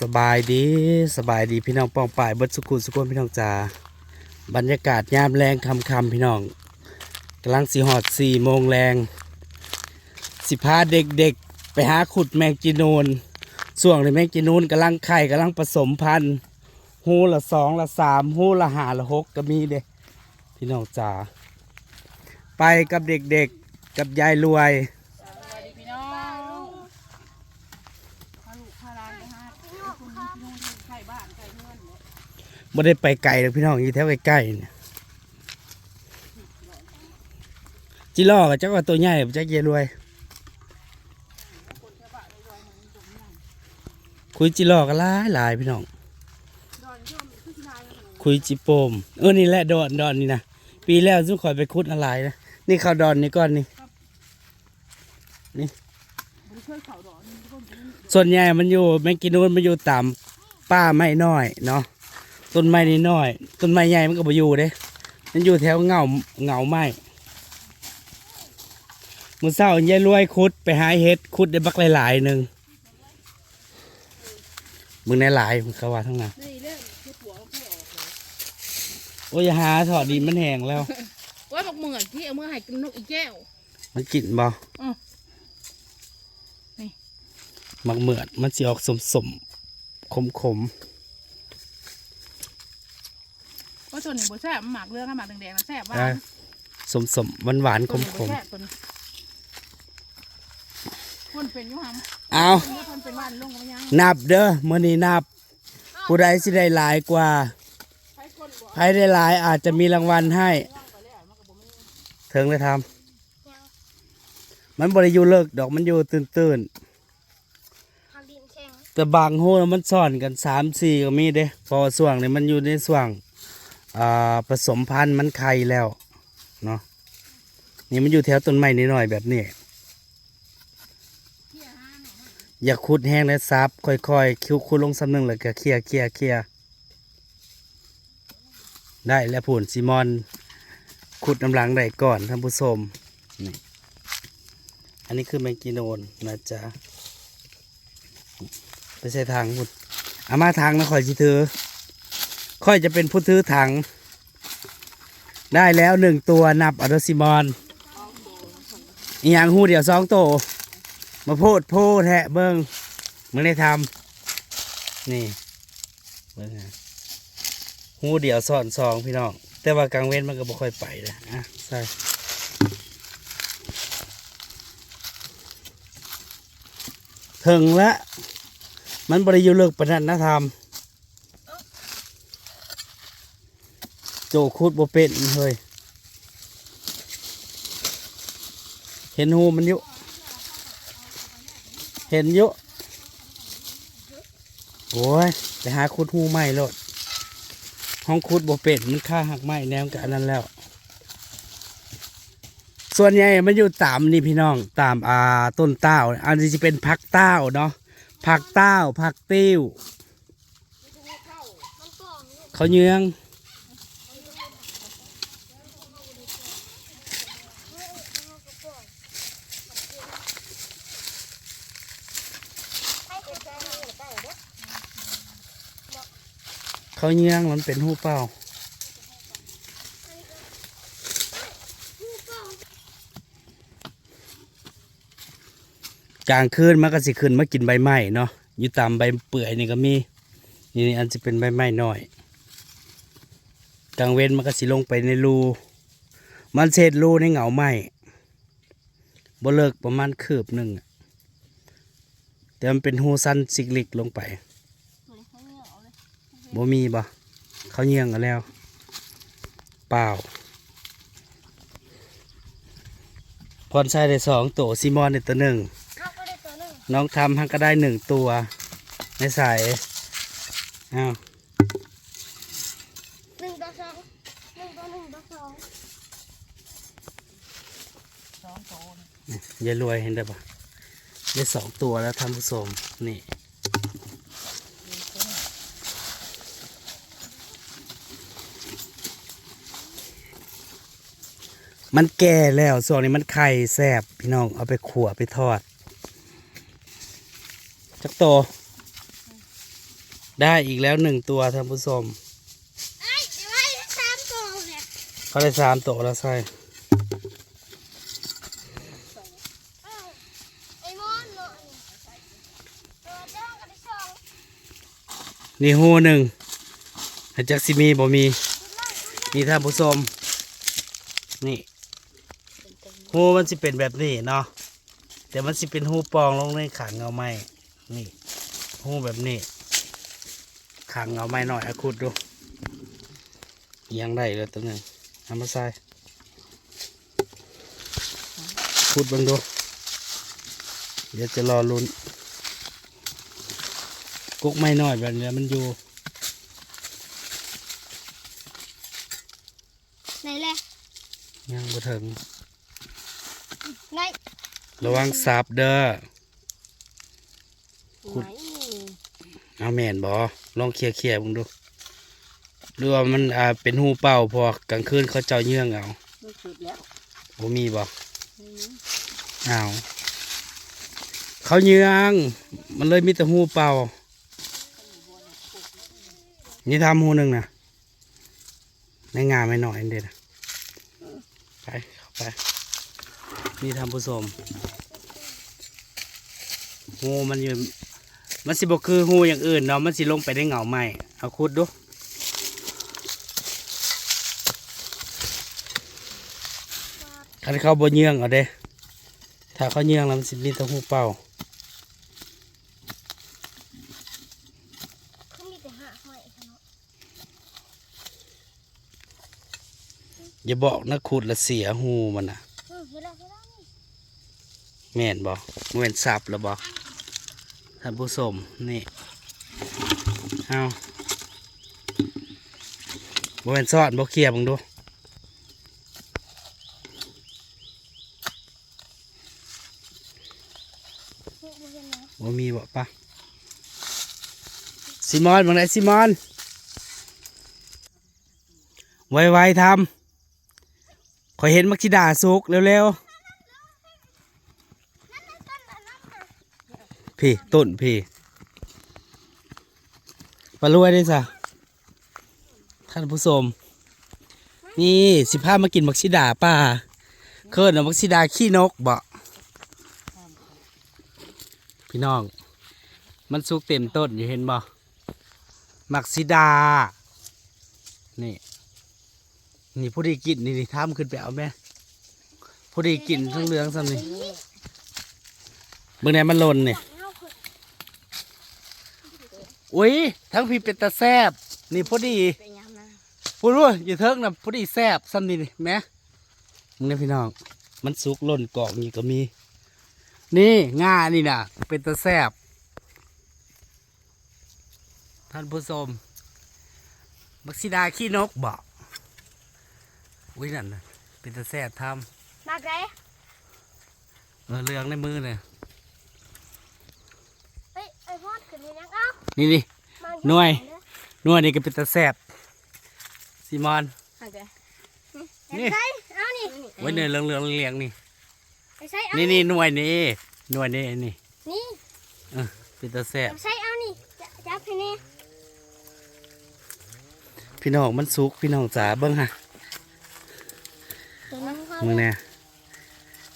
สบายดีสบายดีพี่น้องป้องป่ายบดสุขุสุขนพี่น้องจ๋าบรรยากาศยามแรงคำคำพี่น้องกำลังสีหอดสี่โมงแรงสิพาเด็กๆ ไปหาขุดแมงจีนูนส่วงในแมงจีนูนกำลังไข่กำลังผสมพันธุ์หูละสองละสามหูละหาละหกก็มีเด้พี่น้องจ๋าไปกับเด็กๆกับยายรวย สวัสดีพี่น้องพาลูกพาหลานไปหาคุณพี่น้องที่ไข่บ้านไข่เงินเนี่ย ไม่ได้ไปไกลหรอกพี่น้องอยู่แถวใกล้ๆเนี่ยจิล่อกับเจ้าว่าตัวใหญ่เจ้าเยรวย คุยจิล่อก็หลายหลายพี่น้อง คุยจิโปม เออนี่แหละดอนดอนนี่นะปีแล้วซุ่คอยไปคุดอะไรนะนี่เขาดอนนี่ก้อนนี่นเคยเข่ส่วนใหญ่มันอยู่แมงกินูนมันอยู่ตามป้าไม้น้อยเนาะ ต้นไม้นี่น้อย ต้นไม้ใหญ่มันก็บ่อยู่เด้มันอยู่แถวเงาเงาไม้มือเศร้ายายรวยคุดไปหาเห็ดคุดได้บักหลายๆหนึ่งมึงในหลายมึงเขาว่าทั้งนั้นนี่เรื่องคือผัวเขาออกเลยโอ้ยอย่าหาถอดดินมันแห้งแล้วว่าบอกเหมือนที่เอามื่อให้กินนกอีแก้วมันกินบ่อือนี่มักเหมือดมันสิออกสมสมขมขม ว่าส่วนหนึ่งบัวแซ่บหมากเรื่องหมากแดงๆนะแซ่บๆว่าอะสมสมหวานหวานๆขมขมคนเป็นอยุหัมๆเอาคนเป็นวันลงกันยังนับเด้อมื่อนี้นับ ผู้ใดสิได้หลายกว่าใช้คนบ่ใครได้หลายอาจจะมีรางวัลให้เถิงเลยทำมันบริยูเลิกดอกมันอยู่ตื่นตื่นทางดินแข็งๆแต่บางโหนมันซ่อนกันสามสี่ก็มีเด้เพอส่วงนี่มันอยู่ในส่วงอ่า ผสมพันธุ์มันไข่แล้วเนาะนี่มันอยู่แถวต้นไม้นิดหน่อยแบบนี้ อย่าขุดแห้งและซับค่อยๆ คิ้วคุดลงสำนึงแล้วก็เคลียเคลียเคลียได้แล้วผุนซีมอน ขุดน้ำหลังได้ก่อนท่านผู้ชมนี่อันนี้คือแมงกีโนนนะจ๊ะไปใส่ทางพุ่นอามาทางนะคอยสิถือ ค่อยจะเป็นผู้ถือถัง ได้แล้วหนึ่งตัวนับอัลซิมอนอีหยังหูเดียวสองโต มาโพดโพดแทะเบิ้งมึงได้ทำนี่เบิ้งฮะหูเดียวสอนสองพี่น้อง แต่ว่ากลางเว้นมันก็บ่ค่อยไปนะอะใส่ถึงละ มันบริยุเลิกประนันนะทำ โจคูดบ่เป็นเฮ้ยเห็นหูมันอยู่เห็นอยู่โอ้ยไปหาคุดหูใหม่โลดห้องคุดบ่เป็ดมันค่าหักไม้แนวกับนนั้นแล้ว ส่วนใหญ่มันอยู่ตามนี่พี่น้องตามอ่าต้นเต้าอันนี้จะเป็นผักเต้าเนาะผักเต้าผักติ้วเขาเยือง ให้เป็นใจให้หรือเปล่าเด้อ เขาเหยืองมันเป็นหูเป้าลางคืนมันก็สิขึ้นมากินใบไม้เนาะอยู่ตามใบเปื่อยนี่ก็มีนี่อันจะเป็นใบไม้น้อยกลางเว้นมันก็สิลงไปในรูมันเศษรูในเหงาไม้บ่เลิกประมาณคืบหนึ่งแต่มันเป็นหูสั้นซิกลิกลงไป บ่มีบ่เขาเยี่ยงกันแล้ว เปล่าพรใช้ได้สองตัวซิมอนได้ตัวหนึ่งเอาก็ได้ตัวหนึ่งน้องทำฮังก็ได้หนึ่งตัวในสายอ้าวหนึ่งต่อสองหนึ่งต่อหนึ่งต่อสองสองโตนอย่ารวยเห็นได้ปะได้สองตัวแล้วท่านผู้ชมนี่ มันแก่แล้วส่วนนี้มันไข่แซบพี่น้องเอาไปขั่วไปทอด จักโต ได้อีกแล้วหนึ่งตัวท่านผู้ชมไอ้เดี๋ยวไว้สามตัวเนี่ยเขาได้สามตัวแล้วใช่เอ้าไอ้มอนเนาะนี่ตัวเจ้าก็ได้สองนี่หูหนึ่งให้จักซิมีบ่มี นี่ท่านผู้ชมนี่ หูมันสิเป็นแบบนี้เนาะแต่มันสิเป็นหูปองลงในขังเงาไม้นี่หูแบบนี้ขังเงาไม้หน่อยอะขุดดูยังได้เลยตัวหนึงเอามาใส่ขุดเบังดู เดี๋ยวจะรอลุ้นกุ๊กไม่น้อยแบบนี้มันอยู่ไหนแหละยังบ่ถึงไหน ระวังสับเด้อ ขุด เอาแม่นบ่ลองเคลียร์เคลียร์ๆมึงดูหรือว่ามันอ่าเป็นหูเป่าพอกลางคืนเขาเจ้าเยื่องเอามันขุดแล้วบ่มีบ่อ้าวเขาเยื่อง มันเลยมีแต่หูเป่า นี่ทำหูหนึ่งนะในงานไม่หน่อยอันเด็ดนะไปเข้าไป นี่ทำผู้ชม หูมันอยู่มันสิบกคือหูอย่างอื่นเนาะมันสิลงไปได้เหงาไหมเอาคุดดูคันเขาบ่เยื่องเอาเด้ถ้าเขาเยื่องแล้วมันสิมีแต่หูเป่าเขามีแต่หาหอยค่ะเนาะอย่าบอกนะขุดและเสียหูมันนะอืมเห็นแล้วเห็นแล้วนี่แม่นบอกแม่นสับแล้วบอก ท่านผู้ชมนี่เอาบ่แม่นซอดบ่เคลียร์บังดูบ่มีบ่ปะซิมอนบังไดซิมอน ไวๆทำขอยเห็นมักชิดาสุกเร็วๆ พี่ต้นพี่ปลารวยได้สะท่านผู้ชมนี่สิพามากินมักชิดาป่าเคิร์นมักชิดาขี้นกบ่พี่น้อง มันสุกเต็มต้นอยู่เห็นบ่มักซิดา นี่ นี่ผู้ดีกินนี่นี่ทำขึ้นไปเอาแม่ผู้ดีกินทั้งเหลืองซ้ำนี่เมื่อไหนมันหล่นนี่เอาคื ออุ้ยทั้งพี่เป็นตาแซบนี่พอดีเป็นยังนะพูดรู้อย่าเทิงนะพอดีแซบซ้ำนี่นี่แหม่มึงเนี่ยพี่น้อง มันสุกหล่นกล่องนี่ก็มี นี่ง่านี่นะเป็นตาแซบท่านผู้ชมบักซิดาขี้นกบอกอุ้ยนั่นน่ะเป็นตาแซบทมากเลยำเออเรืองในมือเนี่ย เฮ้ยไอ้พอดขึ้นนี่ยังเอ้า นี่นี่มาหน่วยนวดนี่ก็เป็นตาแซบซีมอนโอเคนี่ใส่เอานี่ไว้เนื้อเหลืองเหลืองๆเลียงๆนี่ไอ้ใส่เอานี่นี่หน่วยนี่หน่วยนี่นี่นี่เป็นตาแสบใส่เอานี่จะจับให้นี่พี่น้องมันสุกพี่น้องจ๋าเบิ้งฮะตัวนั้นเขามึงเนี่ย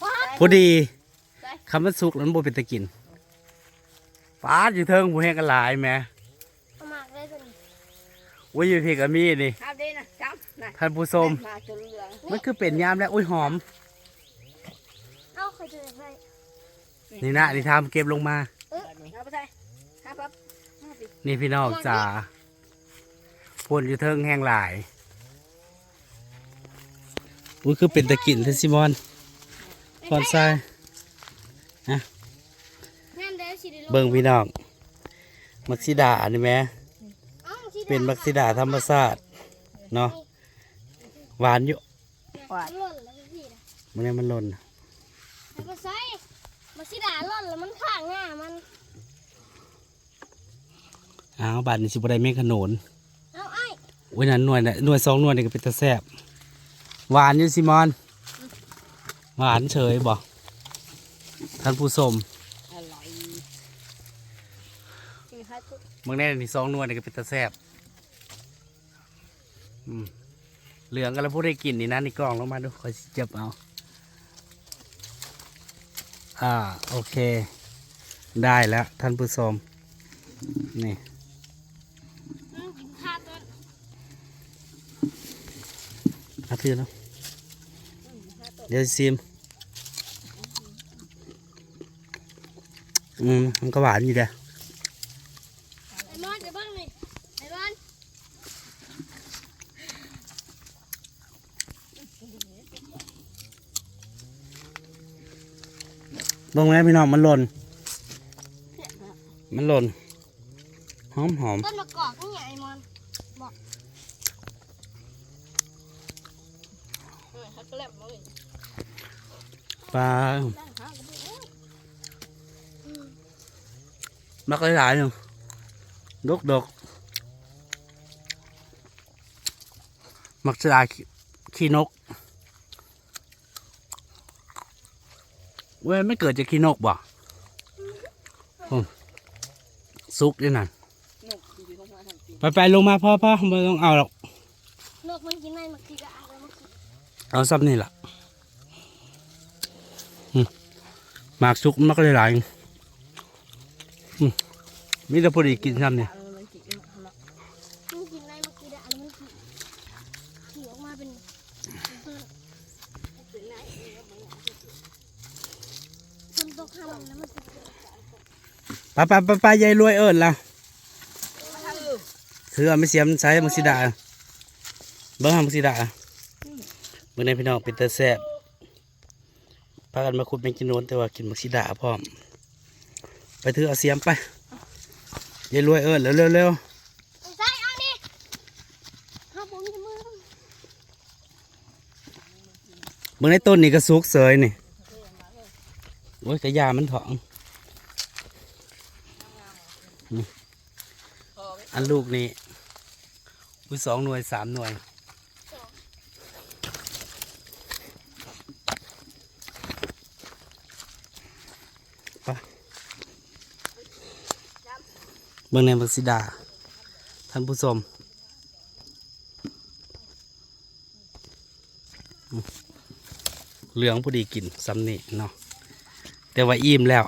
พอดพอดีคำมันสุกแล้วมันบ่เป็นตะกิน ปาดอยู่เทิงผู้แห้งกันหลายแหม่เอามากเลยตัวนี้ไว้อยู่พี่กับมีนี่ครับดีนะจับนะท่านผู้ชมมาจนเหลืองมันคือเป็นยามแล้ว อุ้ยหอม เอาเคยเจอใส่นี่นะนี่ทำเก็บลงมา เอาไปใส่ครับครับมาสินี่พี่น้องจ๋าพ่นอยู่เทิงแห้งหลาย อุ้ยคือเป็นตะกินท่านซิมอนฟอนไซงั้น เดี๋ยวสิได้ลงเบิ่งพี่น้องมักซิดานี่แหมเอาสิได้เป็นมักซิดาธรรมชาติเนาะหวานอยู่หวานหล่นแล้วพี่นะมันเนี่ยมันหล่นแล้วก็ใส่มาสิด่าหล่นแล้วมันข้างหน้ามันอ้าวบาดนี่สิบ่ได้แม่งขนนเอาไอ้อุ้ยนั่นหน่วยน่ะหน่วยสองหน่วยนี่ก็เป็นตาแซ่บหวานอยู่ซิมอน หวานเฉยบ่ท่านผู้ชม อร่อยกินข้าวทุก เมื่อแน่นี่สองนวดนี่ก็เป็นตะแซบเหลืองกันแล้วพูดได้กินนี่นะนี่กล่องลงมาดูคอยจ็บเอา อ่าโอเค ได้แล้วท่านผู้ชมนี่อาวต้นอาถือแล้วเดี๋ยวซิมอืมมันก็หวานอยู่เด้อ ไอ้มอนจะเบิ้งนี่ไอ้มอน ลงไหมพี่น้องมันหล่น มันหล่น หอมหอมต้นมะกอกนี่ไงไอ้มอนเออฮักแลบมาเลยปลาได้หากระปุกแล้วมักหลายๆหนึ่งดกดกมักสลายขี้นก เว้ยไม่เกิดจากขี้นกบ่อืมซุกด้วยนั่นนกอยู่ตรงมาทางจีนไปไปลงมาพ่อพ่อไม่ต้องเอาหรอกนกมันกินได้มันกินกะอะไรมันกินเอาซับนี่ล่ะอืมหมากซุกมักหลายๆอืมมีแต่พอดีกินซ้ำเนี่ย เออมันจีนเอาละ มันกินได้มันกินได้อะไรมันกินขี่ออกมาเป็นเป็นต้น เป็นไหนเออมัน ทำตกข้ามแล้วมันกินไปไปไปไปยายรวยเอิญแล้วเสือไม่เสียมใช้มังสีดาเบิ้งหามังสีดาเบิ้งในพี่น้องเป็นตาแซ่บพากันมาขุดเป็นกินโนนแต่ว่ากินมังสีดาพร้อม ไปถือเอาเสียมไปยายรวยเอิญเร็วเร็วเร็วใส่เอานี่ข้าวผมมีมือเบิ้งในต้นนี่ก็สุกเสยนี่ โอ้ยกระยามันถองอันลูกนี่อุ้ยสองหน่วยสามหน่วยเมืองในบังสิดา ท่านผู้ชมอืมเหลืองพอดีกินซ้ำนี่เนาะ แต่ว่าอิ่มแล้ว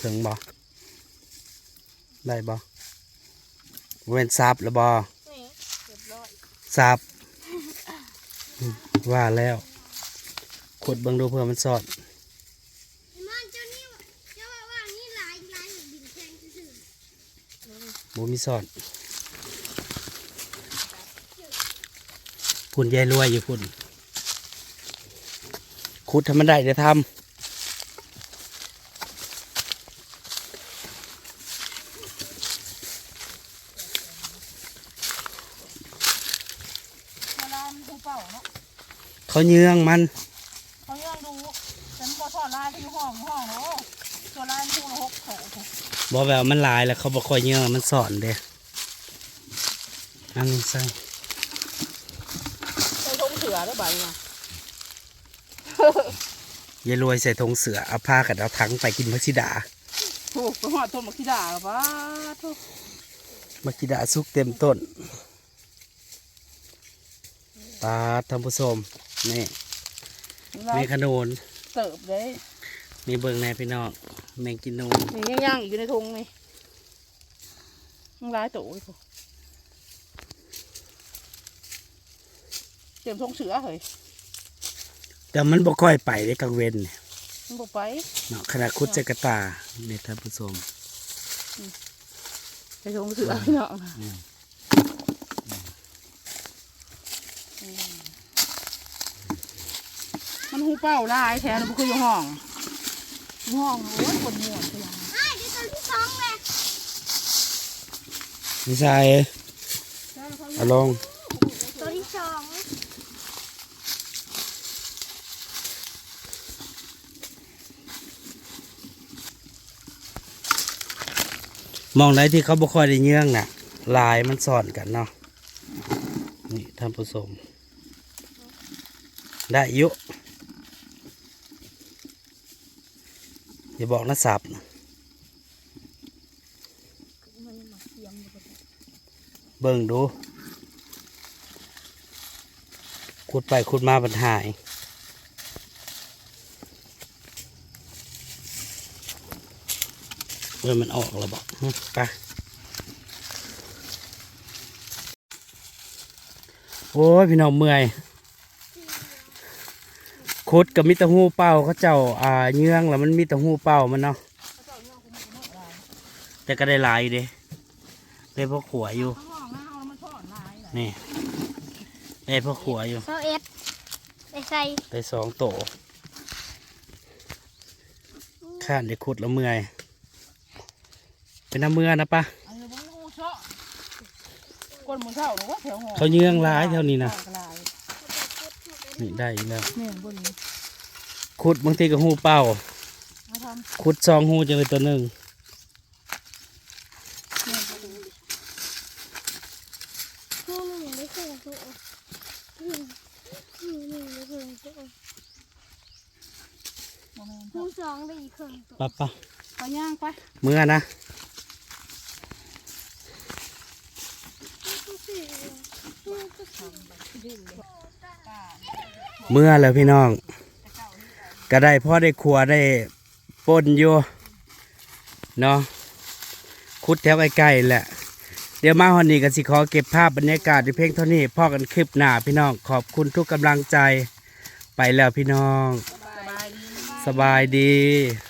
ถึงบ่ได้บ่เว้นซับแล้วบ่นี่เรียบร้อยซับอืมว่าแล้วขุดเบิ่งดูเพื่อมันสอดไอ้มอนเจ้านี่เจ้าว่าว่านี่ลายลายเหมือนดินแข็งซื่อบ่มีสอดพุ่นยายรวยอยู่พุ่น ขุดทำมันได้เดี๋ยวทเวลามันดูเป่าเนาะำเขาเยื้องมัน เขายังดูฉันพอทอดลายที่ห้องห้องเนาะตัวลายมันพูละหกโถบอกแบบมันหลายแล้วเขาบอกคอยเยื้องมันสอนเด้อันนี้ใส่ ใส่ทงเสือได้บ่ายเนี่ย ยายรวยใส่ธงเสือเอาผ้ากับเอาถังไปกินมักซิดาถูกไปหอดต้นมะขิดากับป้าทุกมักซิดาสุกเต็มต้นปลาท่านผู้ชมนี่ลายมีขนุนเติบเลยมีเบิ่งแหน่พี่น้องแมงกินนูนนี่ย่างๆอยู่ในทงนี่ยังลายโตอีกพอเตรียมทงเสือเฮ้ย แต่มันบ่ค่อยไปได้กลางเว้นเนี่ยมันบอกไปเนาะขนาดคุดเจกระตาเนี่ยท่านผู้ชมไปทงเสือพี่น้องอืมมันหูเป้าลายแทนมันคืออยู่ห้องอยู่ห้องโอ้ยปวดหัวไปยังๆไอ้เดี๋ยวตัวที่สองเลยไม่ใช่เอาลง มองไรที่เขาบ่ค่อยได้เยื่องน่ะ ลายมันสอนกันเนาะนี่ท่านผู้ชมได้ยุอย่าบอกนะสับเบิ่งดูขุดไปขุดมาปันหาย เมื่อมันออกแล้วบอกหึไปโอ้ยพี่น้องเมื่อยขุดกับมิตรหูเป่าเขาเจ้าอ่าเยื่องแล้วมันมีแตะหูเป่ามันเนาะแต่ก็ได้หลายอยู่เด้ได้พวกขวอยู่ข้างนอกนะเอามันทอดลายน่ะนี่ได้พวกขวอยู่เซาเอ็ดไปใส่ได้สองโตข้านได้ขุดแล้วเมื่อย เป็นน้ำเมื่อนะปะอันนี้มันงูเชาะก้นหมูเช่าหรือว่าแถวหอเขาเยื่องร้ายแถวนี้นะกลายนี่ได้อีกแล้วแม่นบนนี้ขุดบางทีก็หูเป่า มาทขุดซองหูจังเลยตัวหนึ่งหูหนึ่งไม่เคยหูหูหนึ่งไม่เคยหูำบ่แม่นหูสองได้อีกครึ่งตัวปะปะไปย่างไปเมื่อนะ หูสี่หูก็สี่ เมื่อแล้วพี่น้อง ก็ได้พ่อได้ครัวได้ป่นอยู่เนาะขุดแถวใกล้ๆแหละ เดี๋ยวมาฮอนนี้กันสิขอเก็บภาพบรรยากาศในเพลงเท่านี้พ่อกันคลิปหน้าพี่น้องขอบคุณทุกกำลังใจ ไปแล้วพี่น้อง สบายดีสบายดี